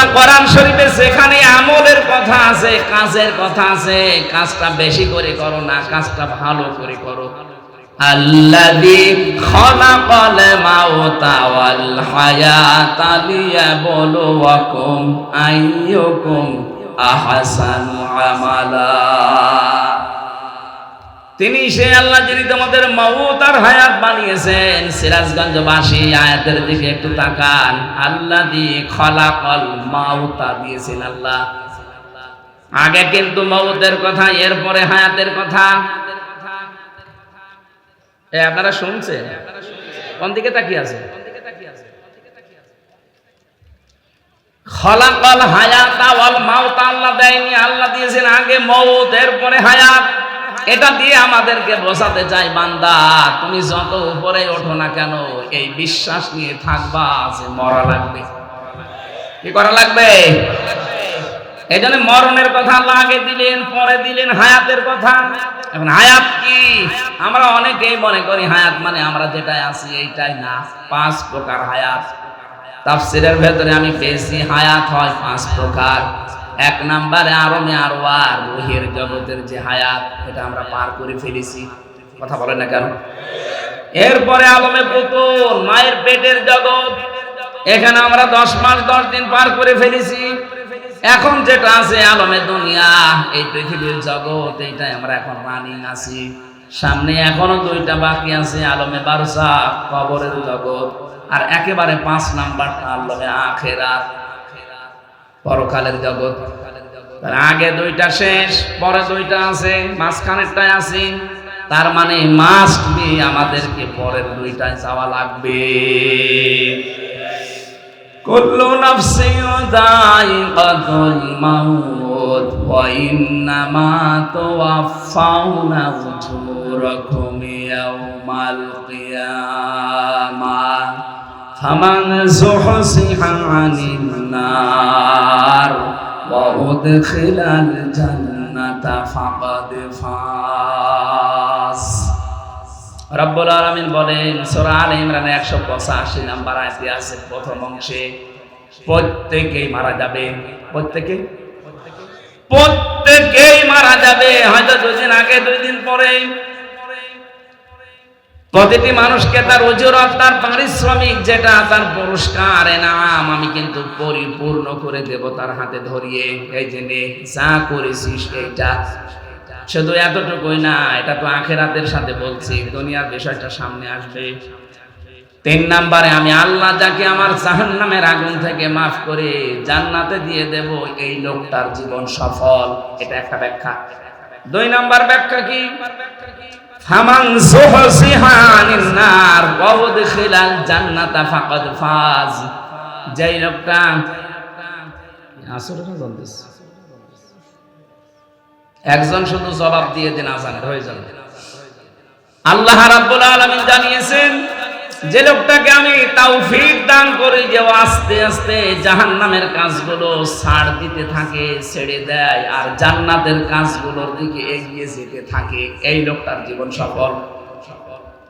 সুতরাং কোরআন শরীফে যেখানে আমলের কথা আছে, কাজের কথা আছে, কাজটা বেশি করে করো না, কাজটা ভালো করে করো। আল্লাযী ওয়াল হায়াতা আইয়ুকুম আহসানু আমালা। তিনি সে আল্লাহ যিনি তোমাদের মৌত আর হায়াত বানিয়েছেন, সিরাজগঞ্জবাসী, আয়াতের দিকে একটু তাকান। আল্লাহ দিয়ে খলাকল মাউতা দিয়েছেন আল্লাহ। আগে কিন্তু মৌতের কথা, এরপরে হায়াতের কথা। আপনারা শুনছেন? কোন দিকে তাকিয়ে আছে? খলাকল হায়াত ওয়াল মাউতা, আল্লাহ দেয়নি, আল্লাহ দিয়েছেন আগে মৌত এরপরে হায়াত। এটা দিয়ে আমাদেরকে বোঝাতে চাই, বান্দা, তুমি যত উপরে ওঠো না কেন, এই বিশ্বাস নিয়ে থাকবা যে মরা লাগবে। কি করা লাগবে? এই জন্য মরণের কথা আল্লাহ আগে দিলেন, পরে দিলেন, হায়াতের কথা। এখন হায়াত কি? আমরা অনেকেই মনে করি হায়াত মানে আমরা যেটাই আছি এইটাই না, পাঁচ প্রকার হায়াত। তাফসিরের ভেতরে আমি পেয়েছি, হায়াত হয় পাঁচ প্রকার। এক নাম্বারে আরমে আরওয়ার, রুহের জগতের যে হায়াত, এটা আমরা পার করে ফেলেছি। কথা বলে না কেন? এরপরে আলমে পুতুল, মায়ের পেটের জগৎ, এখানে আমরা দশ মাস, দশ দিন পার করে ফেলেছি। এখন যেটা আছে আলমে দুনিয়া, এই পৃথিবীর জগৎ, এইটাই আমরা এখন রানিং আছি। সামনে এখনও দুইটা বাকি আছে, আলমে বারসা, কবরের জগৎ, আর একেবারে পাঁচ নাম্বারটা আলমে আখেরাত। পরকালের জগৎ। আগে দুইটা শেষ, পরে দুইটা আছে, মাঝখানেরটায় আছে। তার মানে মাস্ট বি আমাদেরকে পরের দুইটায় যাওয়া লাগবে। কুল্লু নাফসি দায়িকাতুল মাউত ওয়া ইন্নামা তুওয়াফাউনা উজুরাকুম ইয়াওমাল কিয়ামা। ফামান যুহসিহা আনিন নার আর বহুত খিলাল জান্নাতা ফাকাদ ফাস। রব্বুল আলামিন বলেন, সূরা আলে ইমরান 185 নাম্বার আয়াতে আছে, প্রথম অংশে, প্রত্যেকেই মারা যাবে। প্রত্যেকে? প্রত্যেকেই মারা যাবে। হয়তো দুদিন আগে দুই দিন পরে প্রতিটি মানুষকে তার অজুরত তার পারিশ্রমিক যেটা তার পুরস্কার, এনাম আমি কিন্তু পরিপূর্ণ করে দেব তার হাতে ধরিয়ে। এই যে যা করেছিস এইটা। শুধু এতটুকুই না, এটা তো আখেরাতের সাথে বলছি, দুনিয়ার বিষয়টা সামনে আসবে। তিন নাম্বারে, আমি আল্লাহ যাকে আমার জাহান্নামের আগুন থেকে মাফ করে জান্নাতে দিয়ে দেব, এই লোকটার জীবন সফল। এটা একটা ব্যাখ্যা। দুই নাম্বার ব্যাখ্যা কি? ফামান নার জান্নাতা ফাকাদ ফাজ। যেই লোকটা একজন শুধু জবাব দিয়ে দিন আজানের, হয়ে যাবে। আল্লাহ রাব্বুল আলামিন জানিয়েছেন যে লোকটাকে আমি তাওফিক দান করি যে আস্তে আস্তে জাহান্নামের কাজগুলো ছাড় দিতে থাকে, ছেড়ে দেয় আর জান্নাতের কাজগুলোর দিকে এগিয়ে যেতে থাকে। এই লোকটার জীবন সফল।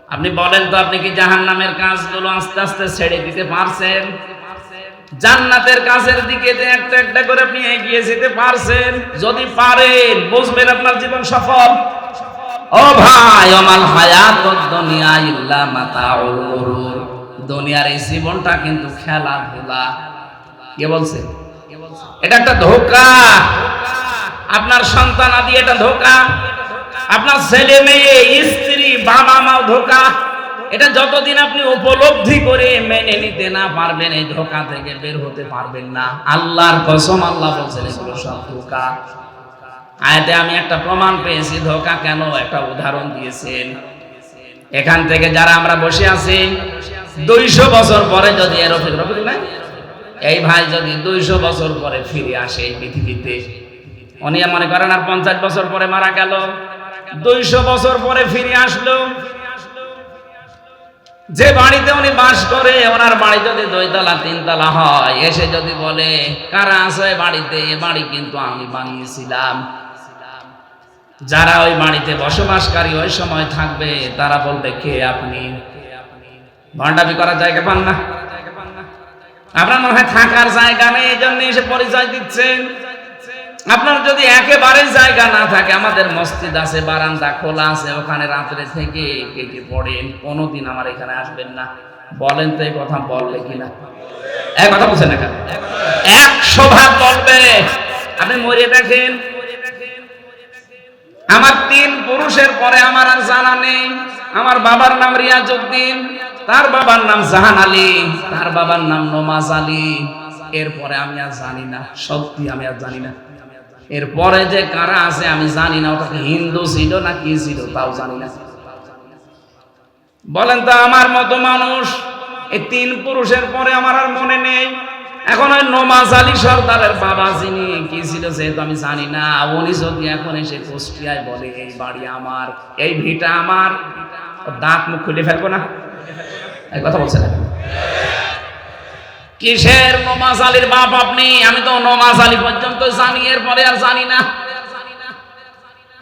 আপনি বলেন তো, আপনি কি জাহান্নামের কাজগুলো আস্তে আস্তে ছেড়ে দিতে পারছেন? জান্নাতের কাজের দিকে একটা একটা করে আপনি এগিয়ে যেতে পারছেন। যদি পারেন, বুঝবেন আপনার জীবন সফল। ও ভাই গুরুর। দুনিয়ার এই জীবনটা কিন্তু খেলাধুলা। কে বলছে? এটা একটা ধোকা। আপনার সন্তান আদি এটা ধোকা। আপনার ছেলে মেয়ে, স্ত্রী, বাবা মাও ধোকা। এটা যতদিন আপনি উপলব্ধি করে মেনে নিতে না পারবেন, এই ধোকা থেকে বের হতে পারবেন না। আল্লাহর কসম আল্লাহ বলছেন, এগুলো সব ধোকা। আয়াতে আমি একটা প্রমাণ পেয়েছি, ধোকা কেন? একটা উদাহরণ দিয়েছেন। এখান থেকে যারা আমরা বসে আছি, দুইশো বছর পরে যদি এরফিক রফিক এই ভাই যদি দুইশো বছর পরে ফিরে আসে এই পৃথিবীতে, উনি মনে করেন আর পঞ্চাশ বছর পরে মারা গেল। দুইশো বছর পরে ফিরে আসলো। যে বাড়িতে উনি বাস করে, ওনার বাড়ি যদি দুইতলা, তিনতলা হয়, এসে যদি বলে, কারা আছে বাড়িতে? এ বাড়ি কিন্তু আমি বানিয়েছিলাম। যারা ওই বাড়িতে বসবাসকারী ওই সময় থাকবে, তারা বলবে, কে আপনি? ভান্ডামি করার জায়গা পান না। আপনার মনে হয় থাকার জায়গা নেই এই জন্য এসে পরিচয় দিচ্ছেন। আপনার যদি একেবারে জায়গা না থাকে, আমাদের মসজিদ আছে, বারান্দা খোলা আছে, ওখানে রাত্রে থেকে কেটে পড়েন কোনোদিন আমার এখানে আসবেন না। বলেন তো এই কথা বললে কিনা। এক কথা বলছেন না একশো ভাগ বলবে। আপনি মরে দেখেন। আমার তিন পুরুষের পরে আমার আর জানা নেই। আমার বাবার নাম রিয়াজউদ্দিন, তার বাবার নাম জাহান আলী, তার বাবার নাম নমাজ আলী। এরপরে আমি আর জানি না, সত্যি আমি আর জানি না। এরপরে যে কারা আছে আমি জানি না, ওটা কি হিন্দু ছিল না কি ছিল, তাও জানি না। বলেন তো, আমার মতো মানুষ, এই তিন পুরুষের পরে আমার আর মনে নেই। এখন ওই নমাজ আলী সর্দারের বাবা যিনি, কি ছিল যেহেতু আমি জানি না, উনি যদি এখন এসে কুষ্টিয়ায় বলে, এই বাড়ি আমার, এই ভিটা আমার, দাঁত মুখ খুলে ফেলব না? এই কথা বলছেন এখন। কিসের নমাজ আলীর বাপ আপনি? আমি তো নমাজ আলী পর্যন্ত জানি, এরপরে আর জানি না।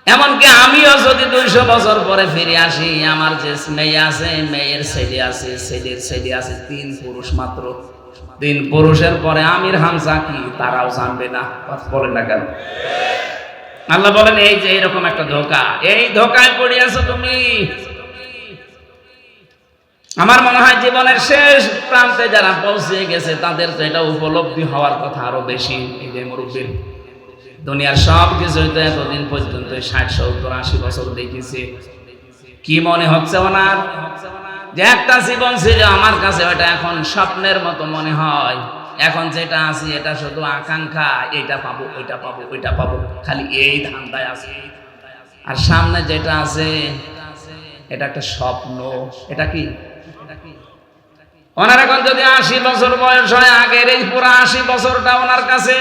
এমনকি আমিও যদি দুইশো বছর পরে ফিরে আসি, আমার যে মেয়ে আছে, মেয়ের ছেলে আছে, ছেলের ছেলে আছে, তিন পুরুষ মাত্র। তিন পুরুষের পরে আমির হামজা কি তারাও জানবে না। বলেন না কেন? আল্লাহ বলেন, এই যে এরকম একটা ধোকা, এই ধোকায় পড়ে আছো তুমি? আমার মনে হয় জীবনের শেষ প্রান্তে যারা পৌঁছে গেছে, তাদের তো এটা উপলব্ধি হওয়ার কথা আরও বেশি, এই যে মুরব্বীর। দুনিয়ার সব কিছুই তো এতদিন পর্যন্ত ষাট, সত্তর, আশি বছর দেখেছি। কি মনে হচ্ছে ওনার? যে একটা জীবন ছিল আমার কাছে ওটা এখন স্বপ্নের মতো মনে হয়। এখন যেটা আছি, এটা শুধু আকাঙ্ক্ষা, এটা পাবো, ওইটা পাবো ওইটা পাবো, খালি এই ধান্দায় আছে। আর সামনে যেটা আছে, এটা একটা স্বপ্ন। এটা কি? ওনার এখন যদি আশি বছর বয়স হয়, আগের এই পুরো আশি বছরটা ওনার কাছে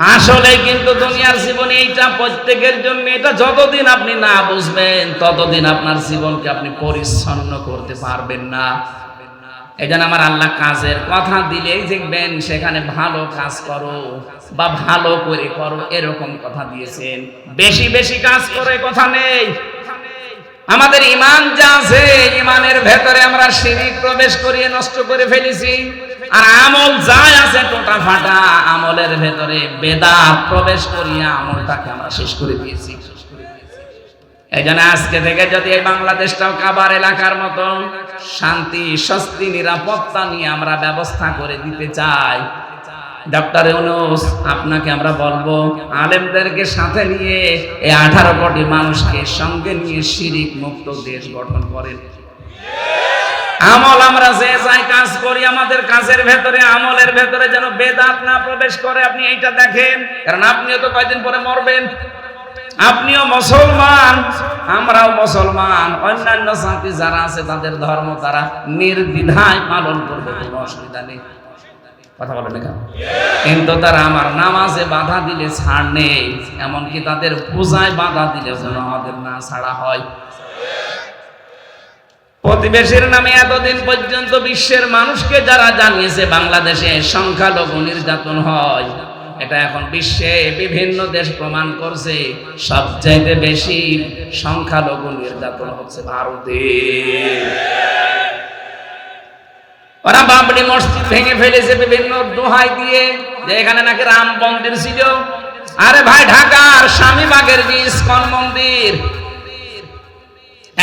আসলে কিন্তু দুনিয়ার জীবনে এইটা প্রত্যেকের জন্য, এটা যতদিন আপনি না বুঝবেন, ততদিন আপনার জীবনকে আপনি পরিচ্ছন্ন করতে পারবেন না। এই আমার আল্লাহ কাজের কথা দিলেই দেখবেন সেখানে ভালো কাজ করো বা ভালো করে করো, এরকম কথা দিয়েছেন। বেশি বেশি কাজ করে কথা নেই। আমাদের ইমান যা আছে, ইমানের ভেতরে আমরা শিরিক প্রবেশ করিয়ে নষ্ট করে ফেলেছি। আর আমল যাই আছে টোটা ফাটা, আমলের ভেতরে বেদাত প্রবেশ করিয়ে আমলটাকে আমরা শেষ করে দিয়েছি। এই জন্য আজকে থেকে যদি এই বাংলাদেশটাও কাবার এলাকার মতো শান্তি, স্বস্তি, নিরাপত্তা নিয়ে আমরা ব্যবস্থা করে দিতে চাই, ডক্টর ইউনুস, আপনাকে আমরা বলব, আলেমদেরকে সাথে নিয়ে এই আঠারো কোটি মানুষকে সঙ্গে নিয়ে শিরিক মুক্ত দেশ গঠন করেন। আমল আমরা যে যাই কাজ করি, আমাদের কাজের ভেতরে, আমলের ভেতরে যেন বেদাত না প্রবেশ করে। আপনি এইটা দেখেন। কারণ আপনিও তো কয়দিন পরে মরবেন। আপনিও মুসলমান, আমরাও মুসলমান। অন্যান্য জাতি যারা আছে, তাদের ধর্ম তারা নির্দ্বিধায় পালন করবে, কোনো অসুবিধা নেই। কথা বলেন কেন? কিন্তু তারা আমার নামাজে বাধা দিলে ছাড় নেই। এমনকি তাদের পূজায় বাধা দিলে যেন আমাদের না ছাড়া হয়। প্রতিবেশীর নামে এতদিন পর্যন্ত বিশ্বের মানুষকে যারা জানিয়েছে বাংলাদেশে সংখ্যালঘু নির্যাতন হয়, এটা এখন বিশ্বে বিভিন্ন দেশ প্রমাণ করছে, সবচাইতে বেশি সংখ্যালঘু নির্যাতন হচ্ছে ভারতে। ওরা বাবরি মসজিদ ভেঙে ফেলেছে, বিভিন্ন দোহাই দিয়ে, যে এখানে নাকি রাম মন্দির ছিল। আরে ভাই, ঢাকার স্বামীবাগের যে ইস্কন মন্দির?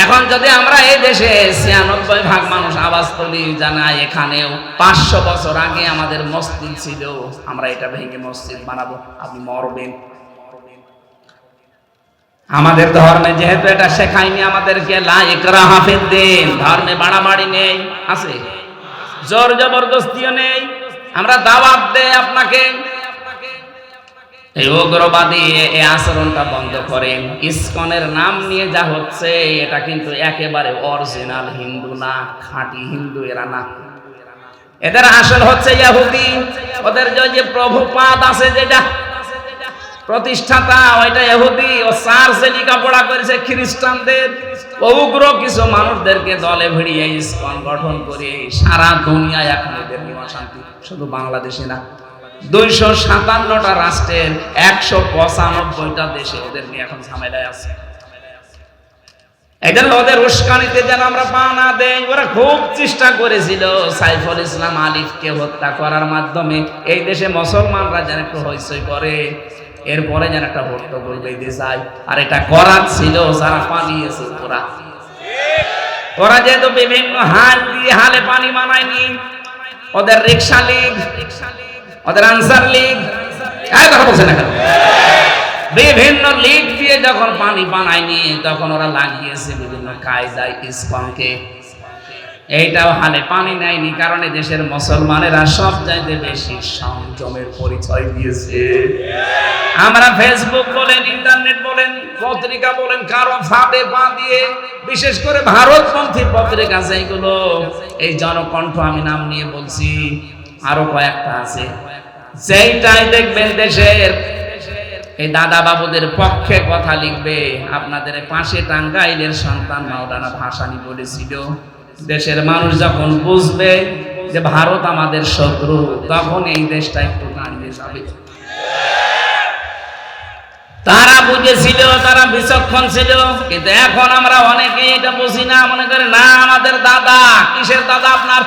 এখন যদি আমরা এই দেশে ছিয়ানব্বই ভাগ মানুষ আওয়াজ তুলি জানাই এখানেও পাঁচশো বছর আগে আমাদের মসজিদ ছিল, আমরা এটা ভেঙে মসজিদ বানাবো, আপনি মরবেন। আমাদের ধর্মে যেহেতু এটা শেখায়নি আমাদেরকে, লাইকরা হাফেজ দিন, ধর্মে বাড়াবাড়ি নেই, আছে? জোর জবরদস্তিও নেই। আমরা দাওয়াত দেই আপনাকে উগ্রবাদী এই আচরণটা বন্ধ করেন। ইসকনের নাম নিয়ে যা হচ্ছে, এটা কিন্তু একেবারে অরিজিনাল হিন্দু না, খাঁটি হিন্দু এরা না। এদের আসল হচ্ছে ইহুদি ওদের যে- প্রভুপাদ আছে যেটা, প্রতিষ্ঠাতা ওইটা ইহুদি ও চার্চে লেখাপড়া করেছে খ্রিস্টানদের। উগ্র কিছু মানুষদেরকে দলে ভিড়িয়ে ইসকন গঠন করে সারা দুনিয়ায় এখন এদের অশান্তি শুধু বাংলাদেশে না। দুইশো সাতান্নটা রাষ্ট্রের একশো পঁচানব্বইটা দেশে ওদের নিয়ে এখন ঝামেলায় আছে। এটা ওদের উস্কানিতে যেন আমরা পা না দেই, ওরা খুব চেষ্টা করেছিল সাইফুল ইসলাম আলিফকে হত্যা করার মাধ্যমে। এই দেশে মুসলমানরা যেন একটু হইচই করে, এরপরে যেন একটা হট্টগোল বেঁধে যায় আর এটা করার ছিল, যারা পালিয়েছে ওরা। ওরা যেহেতু বিভিন্ন হাল দিয়ে হালে পানি মানায়নি ওদের রিক্সা লীগ ওদের আনসার লীগ এই কথা বলছে না বিভিন্ন লিগ দিয়ে যখন পানি বানায়নি তখন ওরা লাগিয়েছে বিভিন্ন কায়দায় ইস্কনকে এইটাও হালে পানি নেয়নি, কারণে দেশের মুসলমানেরা সব চাইতে বেশি সংযমের পরিচয় দিয়েছে। আমরা ফেসবুক বলেন ইন্টারনেট বলেন, পত্রিকা বলেন, কারও ফাঁদে পা দিয়ে, বিশেষ করে ভারতপন্থী পত্রিকা যেগুলো এই জনকণ্ঠ আমি নাম নিয়ে বলছি। আরও কয়েকটা আছে। যেইটাই দেখবেন দেশের, এই দাদা বাবুদের পক্ষে কথা লিখবে, আপনাদের পাশে টাঙ্গাইলের সন্তান মাওলানা ভাসানি বলেছিল, দেশের মানুষ যখন বুঝবে যে ভারত আমাদের শত্রু, তখন এই দেশটা একটু দাঁড়িয়ে যাবে। তারা বুঝেছিল, তারা বিচক্ষণ ছিল, কিন্তু এখন আমরা অনেকে এটা বুঝি না, মনে করে, না, আমাদের দাদা, কিসের দাদা আপনার?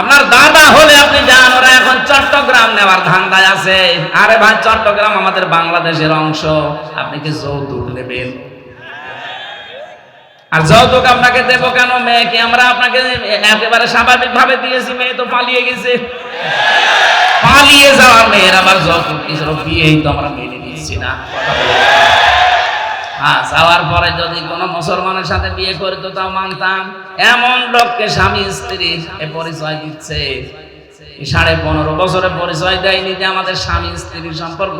আপনার দাদা হলে আপনি যান, ওরা এখন চট্টগ্রাম নেওয়ার ধান্দায় আছে। আরে ভাই, চট্টগ্রাম আমাদের বাংলাদেশের অংশ। আপনি কি যৌতুক নেবেন? আর যৌতুক আপনাকে দেবো কেন মেয়ে কি আমরা আপনাকে একেবারে স্বাভাবিক ভাবে দিয়েছি, মেয়ে তো পালিয়ে গেছে। পালিয়ে যাওয়া মেয়ের আবার যৌতুক বিয়েই তো আমরা মেনে নিচ্ছি না। হ্যাঁ যাওয়ার পরে যদি কোনো মুসলমানের সাথে বিয়ে করে তো তাও মানতাম। এমন লোককে স্বামী, স্ত্রী এ পরিচয় দিচ্ছে। সাড়ে পনেরো বছরে পরিচয় দেয়নি যে আমাদের স্বামী, স্ত্রীর সম্পর্ক।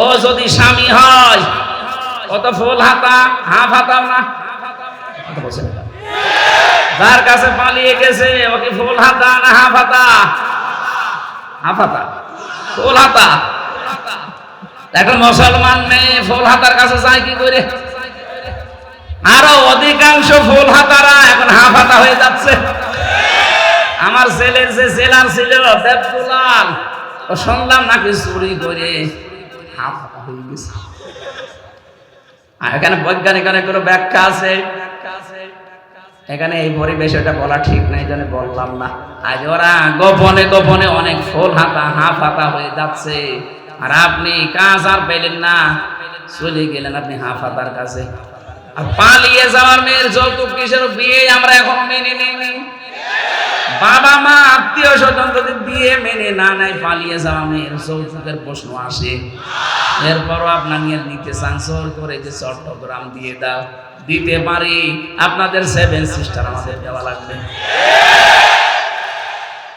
ও যদি স্বামী হয় ও তো ফুল হাতা, হাফ কথা না। যার কাছে পালিয়ে গেছে ওকে ফুল হাতা না হাফ হাতা? হাফ হাতা। ফুল হাতা। এখন মুসলমান মেয়ে ফুল হাতার কাছে যায় কি করে? আরও অধিকাংশ ফুল হাতারা এখন হাফ হাতা হয়ে যাচ্ছে। আমার ছেলের যে জেলার ছিল দেবদুলাল, ও শুনলাম নাকি চুরি করে হাফ হাতা হয়ে গেছে। এখানে বৈজ্ঞানিক অনেক কোনো ব্যাখ্যা আছে। এখানে এই পরিবেশ এটা বলা ঠিক নাই জন্য বললাম না। আজ ওরা গোপনে গোপনে অনেক ফুল হাতা, হাফ হাতা হয়ে যাচ্ছে। আর আপনি কাজ আর পেলেন না, চলে গেলেন আপনি হাফ হাতার কাছে। আর পালিয়ে যাওয়ার মেয়ের যৌতুক কিসের বিয়ে আমরা এখন মেনে নিইনি। বাবা মা, আত্মীয় স্বজন যদি বিয়ে মেনে না নেয়, পালিয়ে যাওয়া মেয়ের যৌতুকের প্রশ্ন আসে। এরপরও আপনার নিয়ে নিতে চান করে যে চট্টগ্রাম দিয়ে দাও। দিতে পারি, আপনাদের সেভেন সিস্টার আমাদের দেওয়া লাগবে।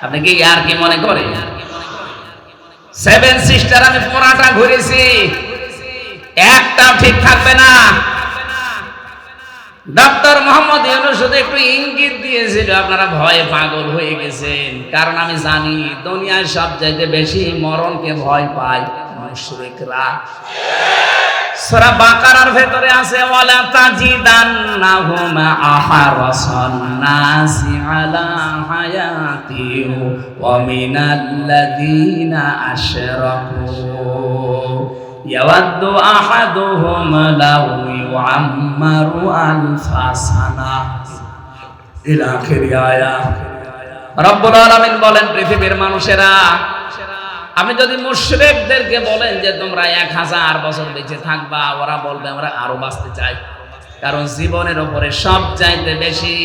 আপনি কি আর কি মনে করে সেভেন সিস্টার আমি পুরাটা ঘুরেছি। একটা ঠিক থাকবে না। ডক্টর মোহাম্মদ শুধু একটু ইঙ্গিত দিয়েছিল, আপনারা ভয়ে পাগল হয়ে গেছেন। কারণ আমি জানি, দুনিয়ায় সব চাইতে বেশি মরণকে ভয় পায় মুশরিকরা। সূরা বাকারার ভেতরে আছে, ওয়ালা তাজিদান্নাহুম আহারাসান নাসি আলা হায়াতি ওয়া মিনাল্লাযীনা আশরাকু। ইয়াওয়াদ্দু আহাদুহুম লাউ ইউআম্মারু আলফা সানা। ইলা আখিরি আয়াত রব্বুল আলামিন বলেন, পৃথিবীর মানুষেরা আপনি যদি মুশরিকদেরকে বলেন যে তোমরা এক হাজার বছর বেঁচে থাকবা, ওরা বলবে, আমরা আরও বাঁচতে চাই। কারণ জীবনের ওপরে সব চাইতে বেশি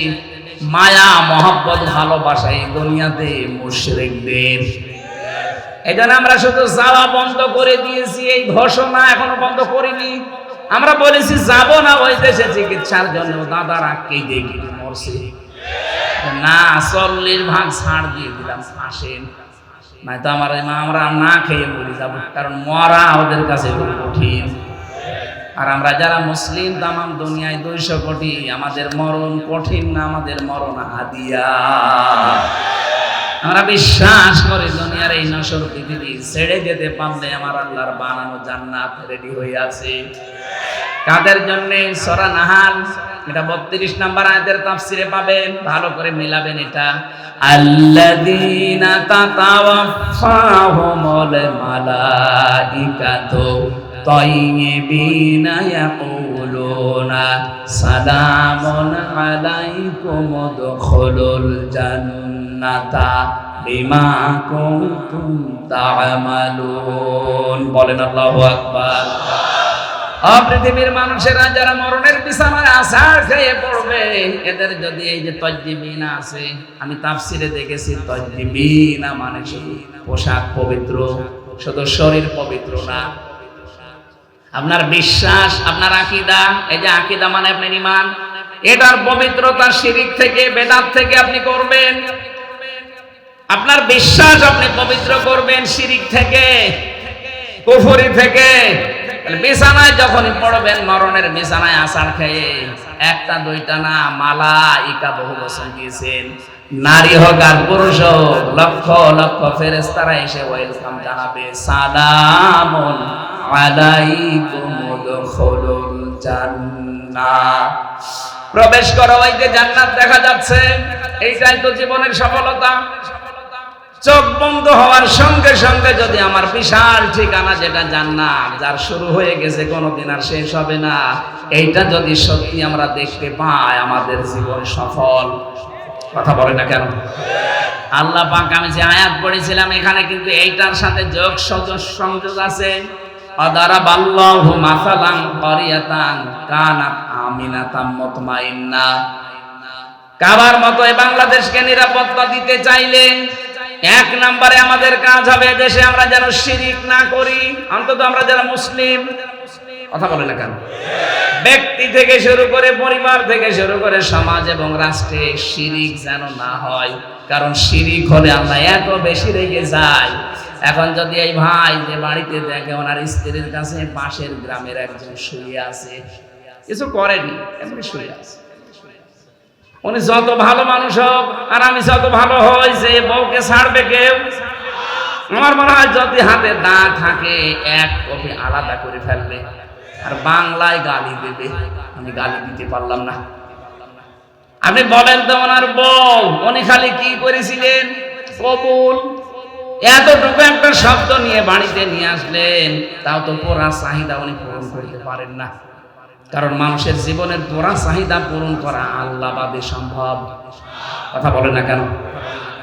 মায়া, মহব্বত, ভালোবাসা এই দুনিয়াতে মুশরিকদের। এই জন্য আমরা শুধু যাওয়া বন্ধ করে দিয়েছি, এই ঘোষণা এখনও বন্ধ করিনি। আমরা বলেছি, যাব না ওই দেশে চিকিৎসার জন্য, দাদারা কেঁদে কেটে মরছে। না, চল্লিশ ভাগ ছাড় দিয়ে দিলাম, আসেন। নয়তো আমার মা আমরা না খেয়ে মরে যাব, কারণ মরা ওদের কাছে কঠিন। আর আমরা যারা মুসলিম, তামাম দুনিয়ায় দুইশো কোটি, আমাদের মরণ কঠিন না, আমাদের মরণ হাদিয়া। আমরা বিশ্বাস করি দুনিয়ার এই নসর পৃথিবী ছেড়ে যেতে পারলে আমার আল্লাহর বানানো জান্নাত রেডি হয়ে আছে। কাদের জন্য? সরা নাহাল। এটা বত্রিশ নাম্বার আয়াতের তাফসিরে পাবেন। ভালো করে মিলাবেন এটা। আল্লাদিনা তাতাওয়াফাহুমুল মালাইকাতু তাইয়িবিনা ইয়াকুলুনা সালামুন আলাইকুম উদখুলুল জান্নাতা বিমা কুনতুম তা'মালুন বলেন আল্লাহু আকবার। আল্লাহ পৃথিবীর মানুষেরা যারা মরণের বিছানায় আসার খেয়ে পড়বে। এদের যদি এই যে তজ্জিবিনা আছে, আমি তাফসিরে দেখেছি, তজ্জিবিনা মানে পোশাক পবিত্র, শুধু শরীর পবিত্র না। আপনার বিশ্বাস, আপনার আকিদা, এই যে আকিদা মানে আপনার ইমান এটার পবিত্রতা শিরিক থেকে, বেদাত থেকে আপনি করবেন। আপনার বিশ্বাস আপনি পবিত্র করবেন শিরিক থেকে, কুফরি থেকে। বিছানায় যখনই পড়বেন, মরণের বিছানায় আসার খেয়ে একটা, দুইটা না মালা ইকা বহু বছর দিয়েছেন নারী হোক আর পুরুষ হোক, লক্ষ লক্ষ ফেরেস্তারা এসে ওয়েলকাম জানাবে। সালামুন আলাইকুম উদখুলুল জান্নাহ। প্রবেশ করো, ওই যে জান্নাত দেখা যাচ্ছে। এইটাই তো জীবনের সফলতা। চোখ বন্ধ হওয়ার সঙ্গে সঙ্গে যদি আমার বিশাল ঠিকানা যেটা জান্নাত, যার শুরু হয়ে গেছে, কোনোদিন আর শেষ হবে না। এইটা যদি সত্যি আমরা দেখতে পাই, আমাদের জীবন সফল। কথা বলে না কেন? আল্লাহ পাক, আমি যে আয়াত পড়েছিলাম, এখানে কিন্তু এইটার সাথে যোগ সজস সংযোগ আছে। অদারা বাল্লাহু মাসালান করিয়াতান কানাত আমিনাতাম মুতমাইন্না। কাবার মতো বাংলাদেশকে নিরাপত্তা দিতে চাইলে এক নম্বরে আমাদের কাজ হবে দেশে আমরা যেন শিরিক না করি, অন্তত আমরা যারা মুসলিম। কথা বলে না কেন? ব্যক্তি থেকে শুরু করে পরিবার থেকে শুরু করে সমাজ এবং রাষ্ট্রে শিরিক যেন না হয়, কারণ শিরিক হলে আমরা এত বেশি রেগে যাই এখন যদি এই ভাই যে বাড়িতে দেখে ওনার স্ত্রীর কাছে পাশের গ্রামের একজন শুয়ে আছে, কিছু করেনি, এমনি শুয়ে আছে। উনি যত ভালো মানুষ হোক, আর আমি যত ভালো হই, যে বউকে ছাড়বে কেউ? আমার মনে হয় যদি হাতে দা থাকে, এক কপি আলাদা করে ফেলবে। আর বাংলায় গালি দেবে। আমি গালি দিতে পারলাম না। আপনি বলেন তো ওনার বউ, উনি খালি কি করেছিলেন? কবুল। এতটুকু একটা শব্দ নিয়ে বাড়িতে নিয়ে আসলেন, তাও তো পোড়া চাহিদা উনি পূরণ করতে পারেন না। কারণ মানুষের জীবনের পোড়া চাহিদা পূরণ করা আল্লাহ বাদে সম্ভব কথা বলে না কেন?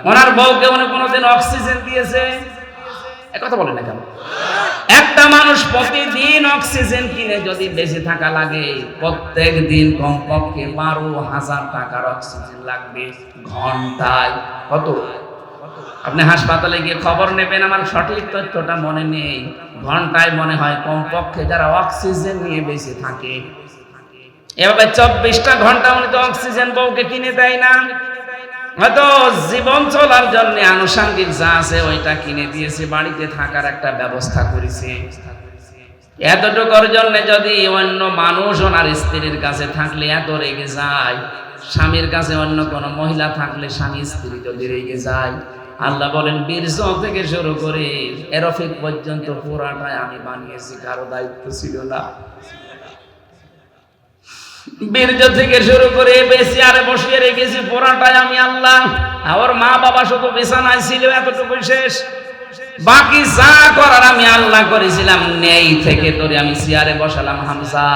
ওনার বউকে উনি কোনোদিন অক্সিজেন দিয়েছে? কথা বলে না কেন? একটা মানুষ প্রতিদিন অক্সিজেন কিনে যদি বেঁচে থাকা লাগে, প্রত্যেক দিন কমপক্ষে বারো হাজার টাকার অক্সিজেন লাগবে ঘন্টায়। কত? আপনি হাসপাতালে গিয়ে খবর নেবেন, আমার সঠিক তথ্যটা মনে নেই। ঘন্টায় মনে হয় কমপক্ষে যারা অক্সিজেন নিয়ে বেঁচে থাকে। এভাবে চব্বিশটা ঘণ্টা উনি তো অক্সিজেন বউকে কিনে দেয় না। হয়তো জীবন চলার জন্য আনুষঙ্গিক যা আছে ওইটা কিনে দিয়েছে, বাড়িতে থাকার একটা ব্যবস্থা করেছে। এতটুকুর জন্য যদি অন্য মানুষ ওনার স্ত্রীর কাছে থাকলে এত রেগে যায়, স্বামীর কাছে অন্য কোনো মহিলা থাকলে স্বামী স্ত্রী যদি রেগে যায়। আল্লাহ বলেন বীর্য থেকে শুরু করে এরফিক পর্যন্ত পুরাটাই আমি বানিয়েছি, কারও দায়িত্ব ছিল না। বীর্য থেকে শুরু করে বেশি আরে বসিয়ে রেখেছি, পুরাটাই আমি আল্লাহ। আমার মা বাবা শুধু বিছানায় ছিল, এতটুকু শেষ। বাকি যা করার আমি আল্লাহ করেছিলাম, নেই থেকে তোরে আমি চেয়ারে বসালাম হামসা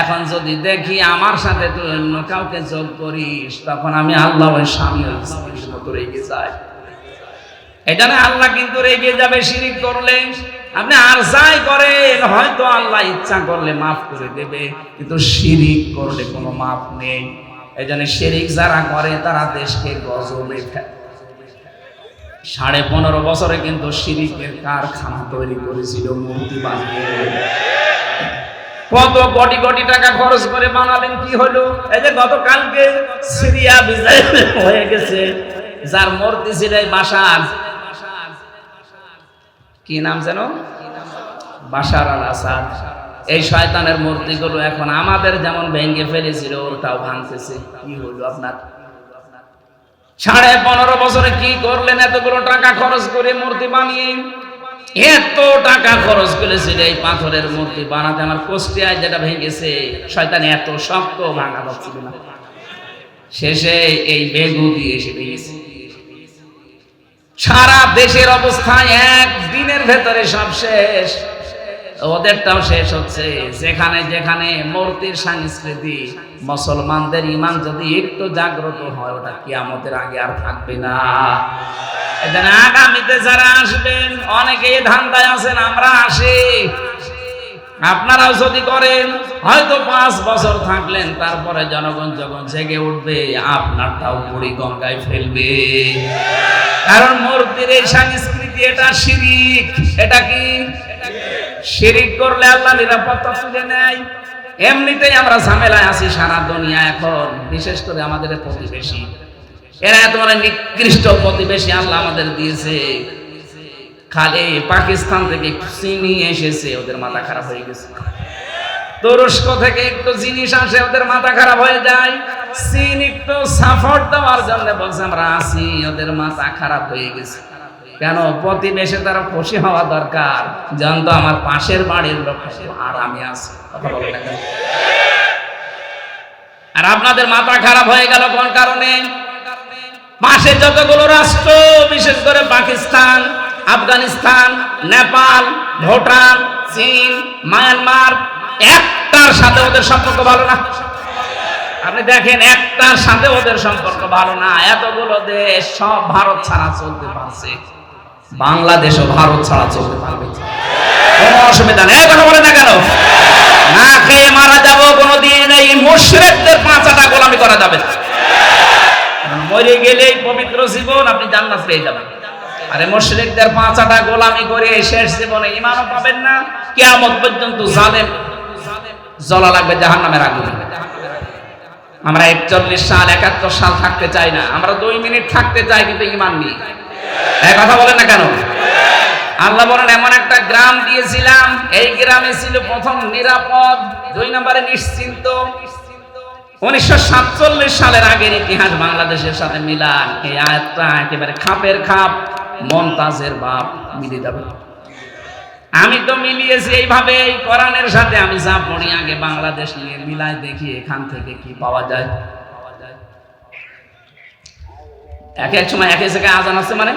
এখন যদি দেখি আমার সাথে তুই অন্য কাউকে যোগ করিস, তখন আমি আল্লাহ ওই স্বামী মতো রেগে যাই। এটা না আল্লাহ কিন্তু রেগে যাবে শিরিক করলে। আপনি আর যাই করেন, হয়তো আল্লাহ ইচ্ছা করলে মাফ করে দেবে, কিন্তু শিরিক করলে কোনো মাফ নেই। এই জন্য শিরিক যারা করে, তারা দেশকে গজবে। সাড়ে পনেরো বছরে কিন্তু শিরিকের কারখানা তৈরি করেছিল মূর্তি বানিয়ে। কত কোটি কোটি টাকা খরচ করে বানালেন, কি হলো? এই যে গতকালকে সিরিয়া বিজয় হয়ে গেছে, যার মূর্তি ছিল বাসার। কি নাম যেন? বাসার আল আসাদ। এই শয়তানের মূর্তিগুলো এখন আমাদের যেমন ভেঙে ফেলেছিল ওটাও ভাঙতেছে। কি হলো আপনার? সাড়ে পনেরো বছরে কি করলেন এতগুলো টাকা খরচ করে মূর্তি বানিয়ে? এত টাকা খরচ করেছিল এই পাথরের মূর্তি বানাতে। আমার কোষ্টিয়ায় যেটা ভেঙেছে, শয়তান এত শক্ত ভাঙা যাচ্ছিল না। শেষে এই বেগু দিয়ে এসে ভেঙেছে। সারা দেশের অবস্থায় এক দিনের ভেতরে সব শেষ। ওদেরটাও শেষ হচ্ছে। যেখানে যেখানে মূর্তির সংস্কৃতি, মুসলমানদের ইমান যদি একটু জাগ্রত হয়, ওটা কিয়ামতের আগে আর থাকবে না। আগামীতে যারা আসবেন অনেকে ধান্দায় আছেন, আমরা আসি। আপনারাও যদি করেন, হয়তো পাঁচ বছর থাকলেন, তারপরে জনগণ যখন জেগে উঠবে, আপনারটাও বুড়ি গঙ্গায় ফেলবে। কারণ মূর্তির এই সংস্কৃতি, এটা শিরিক। এটা কি? শিরিক করলে আল্লাহ নিরাপত্তা তুলে নেয়। এমনিতেই আমরা ঝামেলায় আছি সারা দুনিয়া এখন, বিশেষ করে আমাদের প্রতিবেশী। এরা এত মানে নিকৃষ্ট প্রতিবেশী আল্লাহ আমাদের দিয়েছে। খালি পাকিস্তান থেকে চিনি এসেছে, ওদের মাথা খারাপ হয়ে গেছে। তুরস্ক থেকে একটু জিনিস আসে, ওদের মাথা খারাপ হয়ে যায়। চীন একটু সাপোর্ট দেওয়ার জন্য বলছে, আমরা আসি ওদের মাথা খারাপ হয়ে গেছে। কেন? প্রতিবেশে তারা খুশি হওয়া দরকার। জানতো আমার পাশের বাড়ির লোক, আর আমি আছি। কথা বলে না? আর আপনাদের মাথা খারাপ হয়ে গেল কোন কারণে? পাশে যতগুলো রাষ্ট্র, বিশেষ করে পাকিস্তান আফগানিস্তান, নেপাল, ভুটান, চীন, মায়ানমার, একটার সাথে ওদের সম্পর্ক ভালো না। আপনি দেখেন, একটার সাথে ওদের সম্পর্ক ভালো না। এতগুলো দেশ সব ভারত ছাড়া চলতে পারছে। বাংলাদেশও ভারত ছাড়া চলতে পারবে। কোনো অসুবিধা নেই। কথা বলে না কেন? না খেয়ে মারা যাব কোনোদিন এই মুশরিকদের পাঁচাটা গোলামি করা যাবে। মরে গেলেই পবিত্র জীবন আপনি জান্নাত পেয়ে যাবেন। আরে মুশরিকদের পাঁচাটা গোলামি করে শেষ জীবনে ইমানও পাবেন না, কিয়ামত পর্যন্ত জালেম জ্বলা লাগবে জাহান্নামের আগুনে। আমরা একচল্লিশ সাল, একাত্তর সাল থাকতে চাই না, আমরা দুই মিনিট থাকতে চাই কিন্তু ইমান নেই কথা বলেন না কেন? আল্লাহ বলেন, এমন একটা গ্রাম দিয়েছিলাম, এই গ্রামে ছিল প্রথম নিরাপদ, দুই নম্বরে নিশ্চিন্ত। উনিশশো সাতচল্লিশ সালের আগের ইতিহাস বাংলাদেশের সাথে মিলান। এই আয়াতটা একেবারে খাপের খাপ, মমতাজের বাপ মিলে যাবে। আমি তো মিলিয়েছি এইভাবে এই কোরআনের সাথে। আমি যা পড়ি আগে বাংলাদেশ নিয়ে মিলাই দেখি এখান থেকে কি পাওয়া যায়। এক এক সময় এক জায়গায় আজান আছে মানে?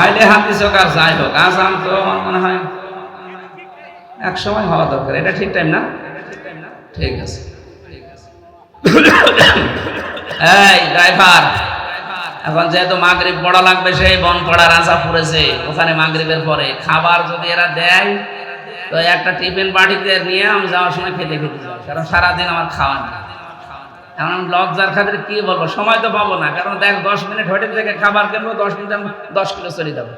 আইলে হাদিস হোক যাই হোক, আজান তো আমার মনে হয় এক সময় হওয়া দরকার। এটা ঠিক টাইম না? ঠিক আছে। এই ড্রাইভার, এখন যেহেতু মাগরিব পড়া লাগবে, সেই বন পড়ার আশা পড়েছে, ওখানে মাগরিবের পরে। খাবার যদি এরা দেয়, তো একটা টিফিন পার্টিতে নিয়ে আমি যাওয়ার সময় খেতে খেতে যাই কারণ সারাদিন আমার খাওয়া নেই। এখন আমি লজ্জার খাতিরে কি বলব? সময় তো পাবো না। কারণ দেখ, দশ মিনিট হোটেল থেকে খাবার কিনবো, দশ মিনিট আমি দশ কিলো চলে যাব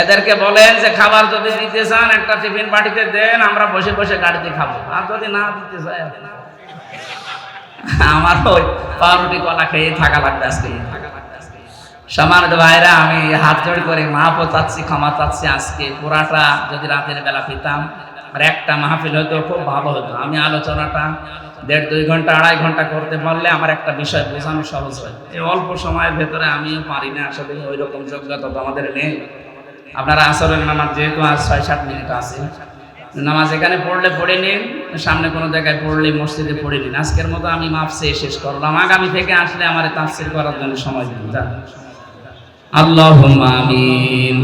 এদেরকে বলেন যে, খাবার যদি দিতে চান, একটা টিফিন পার্টিতে দেন, আমরা বসে বসে গাড়িতে খাব। আর যদি না দিতে চাই আমার ওই পাউরুটি কলা খেয়ে থাকা লাগবে আজকে। সমানিত ভাইরা, আমি হাত জোড় করে মাহাপো চাচ্ছি, ক্ষমা চাচ্ছি আজকে। পুরাটা যদি রাতের বেলা পেতাম আর একটা মাহফিল হতো খুব ভালো হতো। আমি আলোচনাটা দেড় দুই ঘণ্টা, আড়াই ঘণ্টা করতে পারলে আমার একটা বিষয় বোঝানো সহজ হয়। এই অল্প সময়ের ভেতরে আমিও পারি না আসলে ওই রকম যোগ্যতা তো আমাদের নেই। আপনারা আসরের নামাজ যেহেতু আজ ছয় সাত মিনিট আছে, নামাজ এখানে পড়লে পড়ে নিন, সামনে কোনো জায়গায় পড়লে মসজিদে পড়ে নিন। আজকের মতো আমি মাপসে শেষ করলাম। আগামী থেকে আসলে আমার তাফসির করার জন্য সময় দিন। আল্লাহ আমিন।